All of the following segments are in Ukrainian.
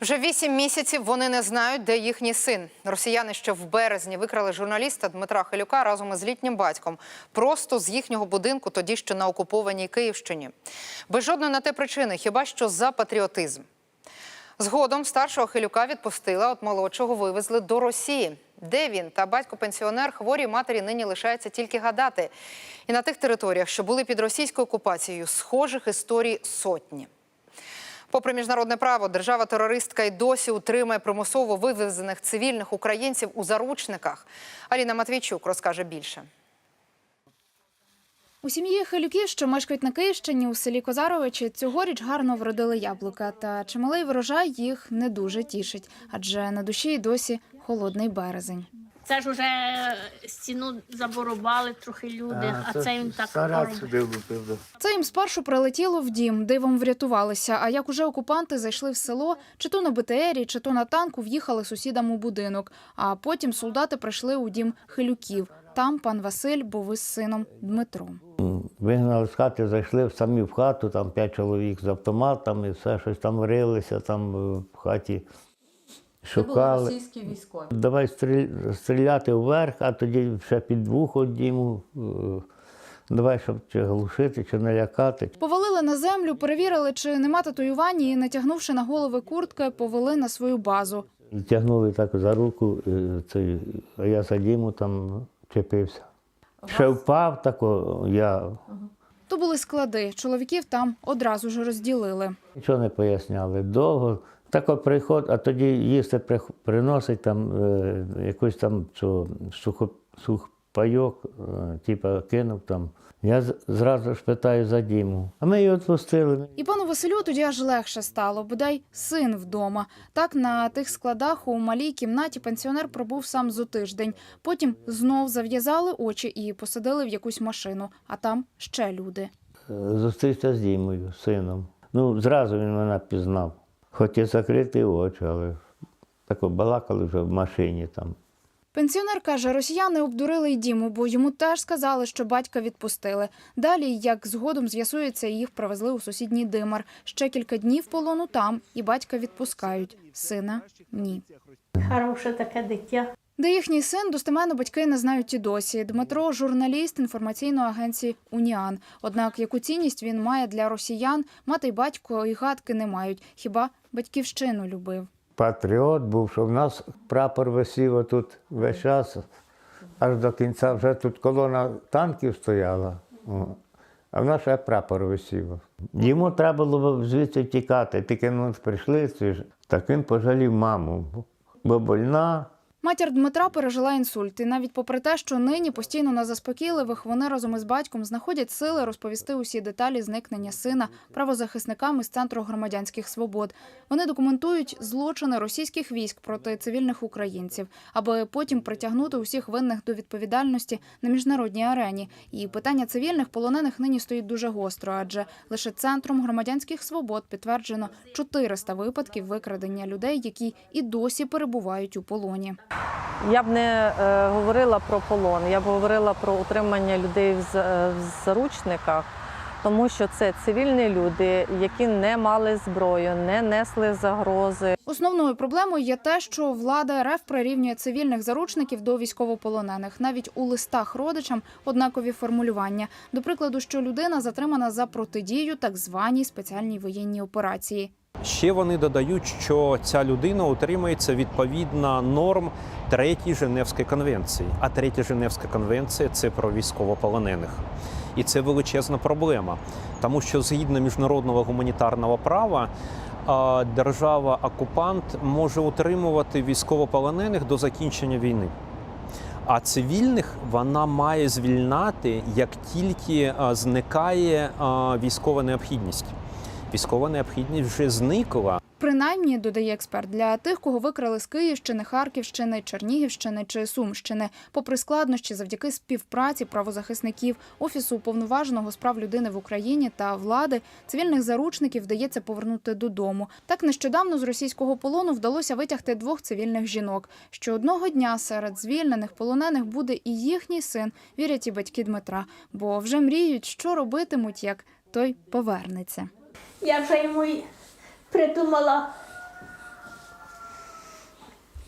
Вже вісім місяців вони не знають, де їхній син. Росіяни ще в березні викрали журналіста Дмитра Хилюка разом із літнім батьком, просто з їхнього будинку, тоді ще на окупованій Київщині. Без жодної на те причини, хіба що за патріотизм. Згодом старшого Хилюка відпустила, от молодшого вивезли до Росії. Де він та батько-пенсіонер хворій матері нині лишається тільки гадати. І на тих територіях, що були під російською окупацією, схожих історій сотні. Попри міжнародне право, держава-терористка й досі утримує примусово вивезених цивільних українців у заручниках. Аліна Матвійчук розкаже більше. У сім'ї Хилюків, що мешкають на Київщині у селі Козаровичі, цьогоріч гарно вродили яблука. Та чималий врожай їх не дуже тішить, адже на душі й досі холодний березень. Це ж уже стіну заборубали трохи люди, а, це він так сюди влупив. Це їм спершу прилетіло в дім, дивом врятувалися. А як уже окупанти зайшли в село, чи то на БТРі, чи то на танку в'їхали сусідам у будинок. А потім солдати прийшли у дім Хилюків. Там пан Василь був із сином Дмитром. Вигнали з хати, зайшли самі в хату, там п'ять чоловік з автоматами, все щось там рилися, там е, в хаті шукали. російські військові. Давай стріл- стріляти вверх, а тоді ще під вухо діму. е, Давай, щоб чи глушити, чи налякати. Повалили на землю, перевірили, чи нема татуювань, і, натягнувши на голови куртки, повели на свою базу. Тягнули так за руку, е, цей, а я за діму там чепився. Ще впав тако, я То були склади. Чоловіків там одразу ж розділили. Нічого не поясняли. Довго. Тако приход, а тоді їсти приносить там е, якийсь там що, сухо, сухпайок, е, типа кинув там. Я зразу ж питаю за Діму. А ми його відпустили. І пану Василю тоді аж легше стало, бодай син вдома. Так на тих складах у малій кімнаті пенсіонер пробув сам зо тиждень. Потім знов зав'язали очі і посадили в якусь машину, а там ще люди. Е, Зустрівся з Дімою, сином. Ну, зразу він мене пізнав. Хоч і закриті очі, але тако балакали вже в машині там. Пенсіонер каже, росіяни обдурили й Діму, бо йому теж сказали, що батька відпустили. Далі, як згодом з'ясується, їх привезли у сусідній Димар. Ще кілька днів полону там, і батька відпускають. Сина ні. Хороше таке дитя. Де їхній син достеменно батьки не знають і досі. Дмитро журналіст інформаційної агенції Уніан. Однак яку цінність він має для росіян, мати й батько і гадки не мають. Хіба батьківщину любив. патріот був, що в нас прапор висів тут весь час, аж до кінця вже тут колона танків стояла, а в нас ще прапор висів. Йому треба було звідси тікати, тільки ми прийшли, ці так він пожалів маму, бо больна. Матір Дмитра пережила інсульт, і навіть попри те, що нині постійно на заспокійливих, вони разом із батьком знаходять сили розповісти усі деталі зникнення сина правозахисникам із центру громадянських свобод. Вони документують злочини російських військ проти цивільних українців, аби потім притягнути усіх винних до відповідальності на міжнародній арені. І питання цивільних полонених нині стоїть дуже гостро, адже лише центром громадянських свобод підтверджено 400 випадків викрадення людей, які і досі перебувають у полоні. Я б не е, говорила про полон, я б говорила про утримання людей е, в заручниках, тому що це цивільні люди, які не мали зброю, не несли загрози. Основною проблемою є те, що влада РФ прирівнює цивільних заручників до військовополонених. Навіть у листах родичам однакові формулювання. До прикладу, що людина затримана за протидію так званій спеціальній воєнній операції. Ще вони додають, що ця людина утримується відповідно норм третьої Женевської конвенції. А третя Женевська конвенція це про військовополонених. І це величезна проблема, тому що згідно міжнародного гуманітарного права держава-окупант може утримувати військовополонених до закінчення війни. А цивільних вона має звільняти, як тільки зникає військова необхідність. Військова необхідність вже зникла. Принаймні, додає експерт, для тих, кого викрали з Київщини, Харківщини, Чернігівщини чи Сумщини, попри складнощі, завдяки співпраці правозахисників офісу уповноваженого з прав людини в Україні та влади, цивільних заручників вдається повернути додому. Так нещодавно з російського полону вдалося витягти двох цивільних жінок. Що одного дня серед звільнених полонених буде і їхній син, вірять і батьки Дмитра, бо вже мріють, що робитимуть, як той повернеться. Я вже йому придумала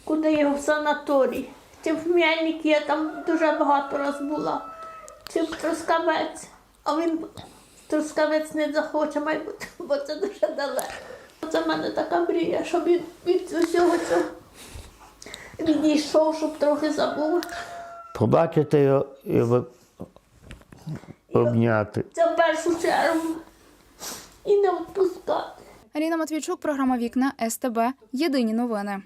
буде його в санаторій. Чи в Хмельнику я там дуже багато раз була. Чи в Трускавець. А він в Трускавець не захоче, мабуть, бо це дуже далеко. Це в мене така мрія, щоб він від усього цього відійшов, щоб трохи забув. Побачити його і обняти. Це в першу чергу. І не відпускати. Аліна Матвійчук, програма Вікна СТБ. Єдині новини.